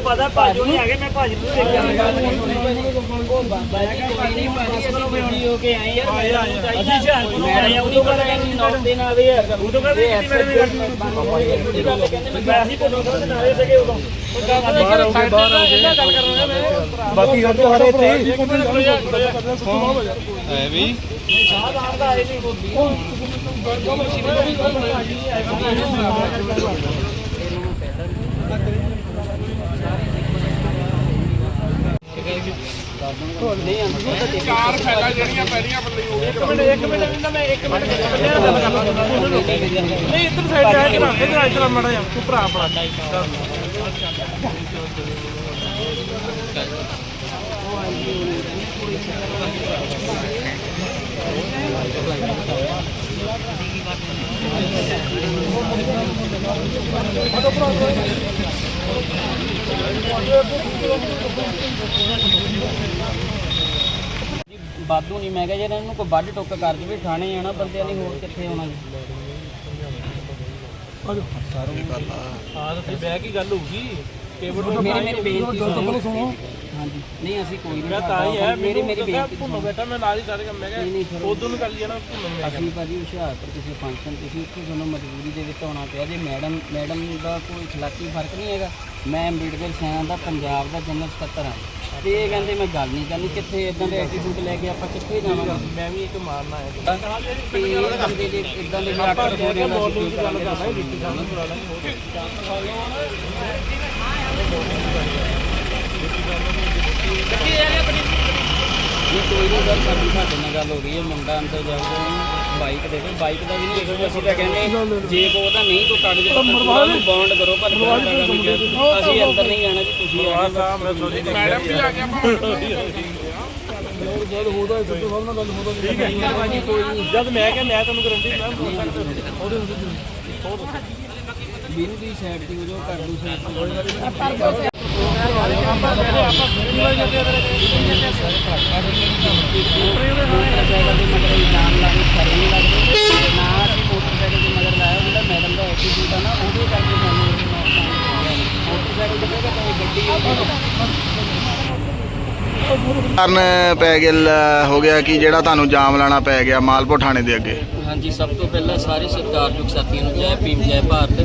ਮੈਨੂੰ ਪਤਾ ਭਾਜੂ ਨਹੀਂ ਆ ਗਏ ਮੈਂ ਭਾਜੀ ਨੂੰ ਦੇਖ ਜਾਵਾਂਗਾ ਹੋ ਕੇ ਆਏ ਯਾਰ ਅਸੀਂ ਹੁਸ਼ਿਆਰਪੁਰ ਤੋਂ ਆਏ ਆ ਉਦੋਂ ਕਰ ਕਹਿੰਦੀ ਨੌ ਦਿਨ ਆਵੇ ਯਾਰ ਉਦੋਂ ਕਰ ਕਿੰਨੀ ਮੇਰੇ ਵੀ ਮੈਂ ਅਸੀਂ ਕੋਲੋਂ ਤੋਂ ਨਾਲੇ ਸੀਗੇ ਉਦੋਂ ਬਾਹਰ ਹੋ ਗਏ ਬਾਹਰ ਹੋ ਗਏ ਬਾਕੀ ਹਰ ਤੋਂ ਹਰ ਇੱਥੇ ਹੀ ਐ ਵੀ ਸਾਹ ਬਾਹਰ ਦਾ ਆਏ ਨਹੀਂ ਚਾਰ ਫੈਲਾ ਜਿਹੜੀਆਂ ਪਹਿਲੀਆਂ ਬੰਦੇ ਹੋ ਗਏ ਇੱਕ ਮਿੰਟ ਇੱਕ ਮਿੰਟ ਮੈਂ ਇੱਕ ਮਿੰਟ ਨਹੀਂ, ਇੱਧਰ ਸਾਈਡ ਜਾ ਕੇ ਨਾ ਇੱਧਰ ਇੱਧਰ ਮੜਾ ਜਾ ਤੂੰ ਭਰਾ ਆਪਣਾ ਬਾਦੂ ਨਹੀਂ ਮੈਂ ਕਿਹਾ ਜੇ ਇਹਨਾਂ ਨੂੰ ਕੋਈ ਵੱਢ ਟੁੱਕ ਕਰ ਦੇਵੇ ਥਾਣੇ ਆਣਾ ਬੰਦਿਆਂ ਨੇ ਹੋਰ ਕਿੱਥੇ ਆਉਣਾ ਜੀ? ਹਾਂ ਤੁਸੀਂ ਬਹਿ ਕੇ ਗੱਲ ਹੋਊਗੀ ਕੇਵਲ ਮੇਰੀ ਮੇਰੀ ਬੇਨਤੀ ਸੁਣੋ। ਹਾਂਜੀ। ਨਹੀਂ ਅਸੀਂ ਕੋਈ ਨਹੀਂ ਤਾਂ ਹੀ ਹੈ ਮੇਰੀ ਮੇਰੀ ਬੇਨਤੀ ਭੁੰਨੋ ਬੇਟਾ ਮੈਂ ਨਾਲ ਹੀ ਸਾਰੇ ਕੰਮ ਮੈਂ ਨਹੀਂ, ਨਹੀਂ, ਕਿਹਾ ਫਿਰ- ਉਦੋਂ ਨੂੰ ਕਰ ਲਿਆ ਨਾ ਭੁੰਨੋ ਮੈਂ ਅਸੀਂ ਭਾਜੀ ਹੁਸ਼ਿਆਰਪੁਰ ਕਿਸੇ ਫੰਕਸ਼ਨ ਤੇ ਸੀ ਉੱਥੇ ਸਾਨੂੰ ਮਜਬੂਰੀ ਦੇ ਵਿੱਚ ਆਉਣਾ ਪਿਆ। ਜੇ ਮੈਡਮ ਮੈਡਮ ਦਾ ਕੋਈ ਇਖਲਾਕੀ ਫ਼ਰਕ ਨਹੀਂ ਹੈਗਾ। ਮੈਂ ਅੰਬੇਡਕਰ ਸੈਨਾ ਦਾ ਪੰਜਾਬ ਦਾ ਜਨਰਲ ਸਕੱਤਰ ਹਾਂ। ਤੇ ਇਹ ਕਹਿੰਦੇ ਮੈਂ ਗੱਲ ਨਹੀਂ ਕਰਨੀ ਕਿੱਥੇ ਇਦਾਂ ਦੇ ਐਟੀਟਿਊਡ ਲੈ ਕੇ ਆਪਾਂ ਕਿੱਥੇ ਜਾਵਾਂਗੇ? ਮੈਂ ਵੀ ਇੱਕ ਮਾਰਨਾ ਹੈ। ਤੇ ਇਹ ਬੰਦੇ ਜੇ ਇਦਾਂ ਦੇ ਆਕੜ ਹੋ ਰਹੇ ਨੇ ਅਸੀਂ ਕੀ ਗੱਲ ਕਰਨਾ ਡਿਪਟੀ ਸਾਹਿਬ ਨਾਲ ਬੁਲਾ ਲਾਂਗੇ ਨਹੀਂ ਕੋਈ ਨਹੀਂ ਸਰ ਸਾਡੀ ਸਾਡੇ ਨਾਲ ਗੱਲ ਹੋ ਗਈ ਹੈ ਮੁੰਡਾ ਅੰਦਰ ਜਾਊਗਾ ਬਾਈਕ ਦੇ ਦਿਓ। ਬਾਈਕ ਦਾ ਵੀ ਨਹੀਂ ਦੇਖੋ ਅਸੀਂ ਤਾਂ ਕਹਿੰਦੇ ਜੇ ਕੋ ਉਹਦਾ ਨਹੀਂ ਕੋਈ ਕਾਗਜ਼ ਪੱਤਰ ਬੌਂਡ ਕਰੋ ਪਰ ਅਸੀਂ ਅੰਦਰ ਨਹੀਂ ਜਾਣਾ ਜੀ ਤੁਸੀਂ ਆ ਜਾਓ ਸਾਹਿਬ ਮੈਂ ਤੁਹਾਡੀ ਮੈਡਮ ਵੀ ਆ ਗਿਆ ਜਦ ਮੈਂ ਕਿਹਾ ਮੈਂ ਤੁਹਾਨੂੰ ਗਰੰਟੀ ਮੈਂ ਬੋਲ ਸਕਦਾ। ਉਹਦੇ ਵੀਰੂ ਦੀ ਸਾਈਡ ਤੇ ਹੋ ਜਾਓ ਕਰ ਦੂ ਸਾਈਡ ਤੇ ਕਾਰਨ ਪੈ ਗਿਆ ਹੋ ਗਿਆ ਕਿ ਜਿਹੜਾ ਤੁਹਾਨੂੰ ਜਾਮ ਲਾਣਾ ਪੈ ਗਿਆ ਮਾਲਪੁਰ ਥਾਣੇ ਦੇ ਅੱਗੇ? ਹਾਂਜੀ, ਸਭ ਤੋਂ ਪਹਿਲਾਂ ਸਾਰੇ ਸਤਿਕਾਰਯੋਗ ਸਾਥੀਆਂ ਨੂੰ ਜੈ ਭੀਮ, ਜੈ ਭਾਰਤ,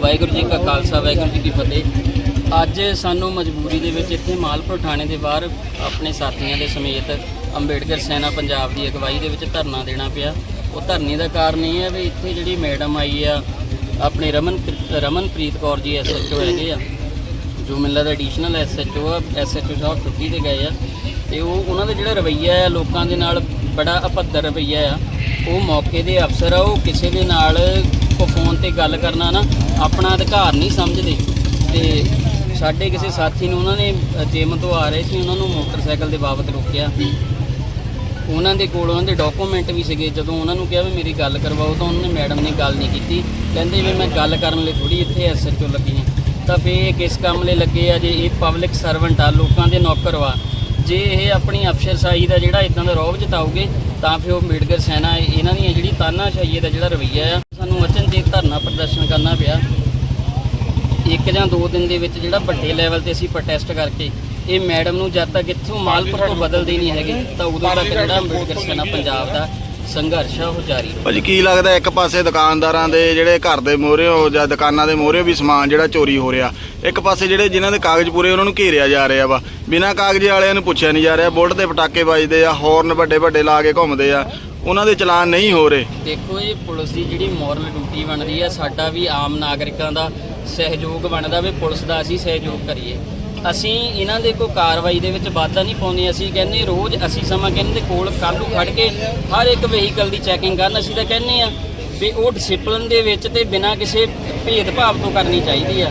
ਵਾਹਿਗੁਰੂ ਜੀ ਕਾ ਖਾਲਸਾ, ਵਾਹਿਗੁਰੂ ਜੀ ਕੀ ਫਤਿਹ। ਅੱਜ ਸਾਨੂੰ ਮਜਬੂਰੀ ਦੇ ਵਿੱਚ ਇੱਥੇ ਮਾਲਪੁਰ ਥਾਣੇ ਦੇ ਬਾਹਰ ਆਪਣੇ ਸਾਥੀਆਂ ਦੇ ਸਮੇਤ ਅੰਬੇਡਕਰ ਸੈਨਾ ਪੰਜਾਬ ਦੀ ਅਗਵਾਈ ਦੇ ਵਿੱਚ ਧਰਨਾ ਦੇਣਾ ਪਿਆ। ਉਹ ਧਰਨੇ ਦਾ ਕਾਰਨ ਇਹ ਹੈ ਵੀ ਇੱਥੇ ਜਿਹੜੀ ਮੈਡਮ ਆਈ ਆ, ਆਪਣੇ ਰਮਨ ਰਮਨਪ੍ਰੀਤ ਕੌਰ ਜੀ ਐਸਐਚਓ ਹੈਗੇ ਆ। ਜੋ ਮੈਨੂੰ ਲੱਗਦਾ ਐਡੀਸ਼ਨਲ ਐਸਐਚਓ ਆ ਐਸਐਚਓ ਸਾਹਿਬ ਛੁੱਟੀ ਤੇ ਗਏ ਆ। ਤੇ ਉਹ, ਉਹਨਾਂ ਦਾ ਜਿਹੜਾ ਰਵੱਈਆ ਆ, ਲੋਕਾਂ ਦੇ ਨਾਲ ਬੜਾ ਅਪੱਧਰ ਰਵੱਈਆ ਆ। ਉਹ ਮੌਕੇ ਦੇ ਅਫਸਰ ਆ, ਉਹ ਕਿਸੇ ਦੇ ਨਾਲ ਕੋ ਫੋਨ ਤੇ ਗੱਲ ਕਰਨਾ ਨਾ ਆਪਣਾ ਅਧਿਕਾਰ ਨਹੀਂ ਸਮਝਦੇ। ਤੇ ਸਾਡੇ ਕਿਸੇ ਸਾਥੀ ਨੂੰ, ਉਹਨਾਂ ਨੇ ਜੇਮ ਤੋਂ ਆ ਰਹੇ ਸੀ, ਉਹਨਾਂ ਨੂੰ ਮੋਟਰਸਾਈਕਲ ਦੇ ਬਾਬਤ ਰੋਕਿਆ। ਉਹਨਾਂ ਦੇ ਕੋਲ ਉਹਨਾਂ ਦੇ ਡਾਕੂਮੈਂਟ ਵੀ ਸੀਗੇ। ਜਦੋਂ ਉਹਨਾਂ ਨੂੰ ਕਿਹਾ ਵੀ ਮੇਰੀ ਗੱਲ ਕਰਵਾਓ, ਤਾਂ ਉਹਨਾਂ ਨੇ ਮੈਡਮ ਨੇ ਗੱਲ ਨਹੀਂ ਕੀਤੀ। ਕਹਿੰਦੇ ਵੀ ਮੈਂ ਗੱਲ ਕਰਨ ਲਈ ਥੋੜੀ ਇੱਥੇ ਐਸਐਚਓ ਲੱਗੀ ਹਾਂ। ਤਾਂ ਫੇ ਇਹ ਕਿਸ ਕੰਮ ਲਈ ਲੱਗੇ ਆ? ਜੇ ਇਹ ਪਬਲਿਕ ਸਰਵੈਂਟ ਆ, ਲੋਕਾਂ ਦੇ ਨੌਕਰ ਵਾ। ਜੇ ਇਹ ਆਪਣੀ ਅਫਸਰਸ਼ਾਹੀ ਦਾ ਜਿਹੜਾ ਇਦਾਂ ਦਾ ਰੋਬ ਜਤਾਉਗੇ ਤਾਂ ਫਿਰ ਉਹ ਮੇਡਗਰ ਸੈਨਾ, ਇਹਨਾਂ ਦੀ ਜਿਹੜੀ ਤਾਨਾਸ਼ਾਹੀ ਦਾ ਜਿਹੜਾ ਰਵੱਈਆ ਆ, ਸਾਨੂੰ ਅਚਨਚੇਤ ਧਰਨਾ ਪ੍ਰਦਰਸ਼ਨ ਕਰਨਾ ਪਿਆ। ਇੱਕ ਜਾਂ ਦੋ ਦਿਨ ਦੇ ਵਿੱਚ ਜਿਹੜਾ ਵੱਡੇ ਲੈਵਲ ਤੇ ਅਸੀਂ ਪ੍ਰੋਟੈਸਟ ਕਰਕੇ ਇਹ ਮੈਡਮ ਨੂੰ ਜਦ ਤੱਕ ਇੱਥੋਂ ਮਾਲਪੁਰ ਤੋਂ ਬਦਲਦੇ ਨਹੀਂ ਹੈਗੇ ਤਾਂ ਉਦੋਂ ਤੱਕ ਜਿਹੜਾ ਅੰਬੇਡਕਰ ਸੈਨਾ ਪੰਜਾਬ ਦਾ ਸੰਘਰਸ਼ ਉਹ ਜਾਰੀ ਰਹੂ। ਭਾਜੀ ਕੀ ਲੱਗਦਾ ਇੱਕ ਪਾਸੇ ਦੁਕਾਨਦਾਰਾਂ ਦੇ ਜਿਹੜੇ ਘਰ ਦੇ ਮੋਹਰਿਓ ਜਾਂ ਦੁਕਾਨਾਂ ਦੇ ਮੋਹਰਿਓ ਵੀ ਸਮਾਨ ਜਿਹੜਾ ਚੋਰੀ ਹੋ ਰਿਹਾ ਇੱਕ ਪਾਸੇ ਜਿਹੜੇ ਜਿਨ੍ਹਾਂ ਦੇ ਕਾਗਜ਼ ਪੂਰੇ ਉਹਨਾਂ ਨੂੰ ਘੇਰਿਆ ਜਾ ਰਿਹਾ ਵਾ। ਬਿਨਾਂ ਕਾਗਜ਼ੇ ਵਾਲਿਆਂ ਨੂੰ ਪੁੱਛਿਆ ਨਹੀਂ ਜਾ ਰਿਹਾ ਬੁਲਟ ਦੇ ਪਟਾਕੇ ਵੱਜਦੇ ਆ ਹੌਰਨ ਵੱਡੇ ਵੱਡੇ ਲਾ ਕੇ ਘੁੰਮਦੇ ਆ ਉਹਨਾਂ ਦੇ ਚਲਾਨ ਨਹੀਂ ਹੋ ਰਹੇ। ਦੇਖੋ ਇਹ ਪੁਲਿਸ ਦੀ ਜਿਹੜੀ ਮੋਰਲ ਡਿਊਟੀ ਬਣਦੀ ਆ ਸਾਡਾ ਵੀ ਆਮ ਨਾਗਰਿਕਾਂ ਦਾ ਸਹਿਯੋਗ ਬਣਦਾ ਵੀ ਪੁਲਿਸ ਦਾ ਅਸੀਂ ਸਹਿਯੋਗ ਕਰੀਏ। ਅਸੀਂ ਇਹਨਾਂ ਦੇ ਕੋਈ ਕਾਰਵਾਈ ਦੇ ਵਿੱਚ ਵਾਧਾ ਨਹੀਂ ਪਾਉਂਦੇ, ਅਸੀਂ ਕਹਿੰਦੇ ਰੋਜ਼ ਅਸੀਂ ਸਮਾਂ ਕਹਿੰਦੇ ਕੋਲ ਕੱਲ੍ਹ ਨੂੰ ਖੜ ਕੇ ਹਰ ਇੱਕ ਵਹੀਕਲ ਦੀ ਚੈਕਿੰਗ ਕਰਨ, ਅਸੀਂ ਤਾਂ ਕਹਿੰਦੇ ਆ ਵੀ ਉਹ ਡਿਸਪਲਿਨ ਦੇ ਵਿੱਚ ਤੇ ਬਿਨਾਂ ਕਿਸੇ ਭੇਦਭਾਵ ਤੋਂ ਕਰਨੀ ਚਾਹੀਦੀ ਆ।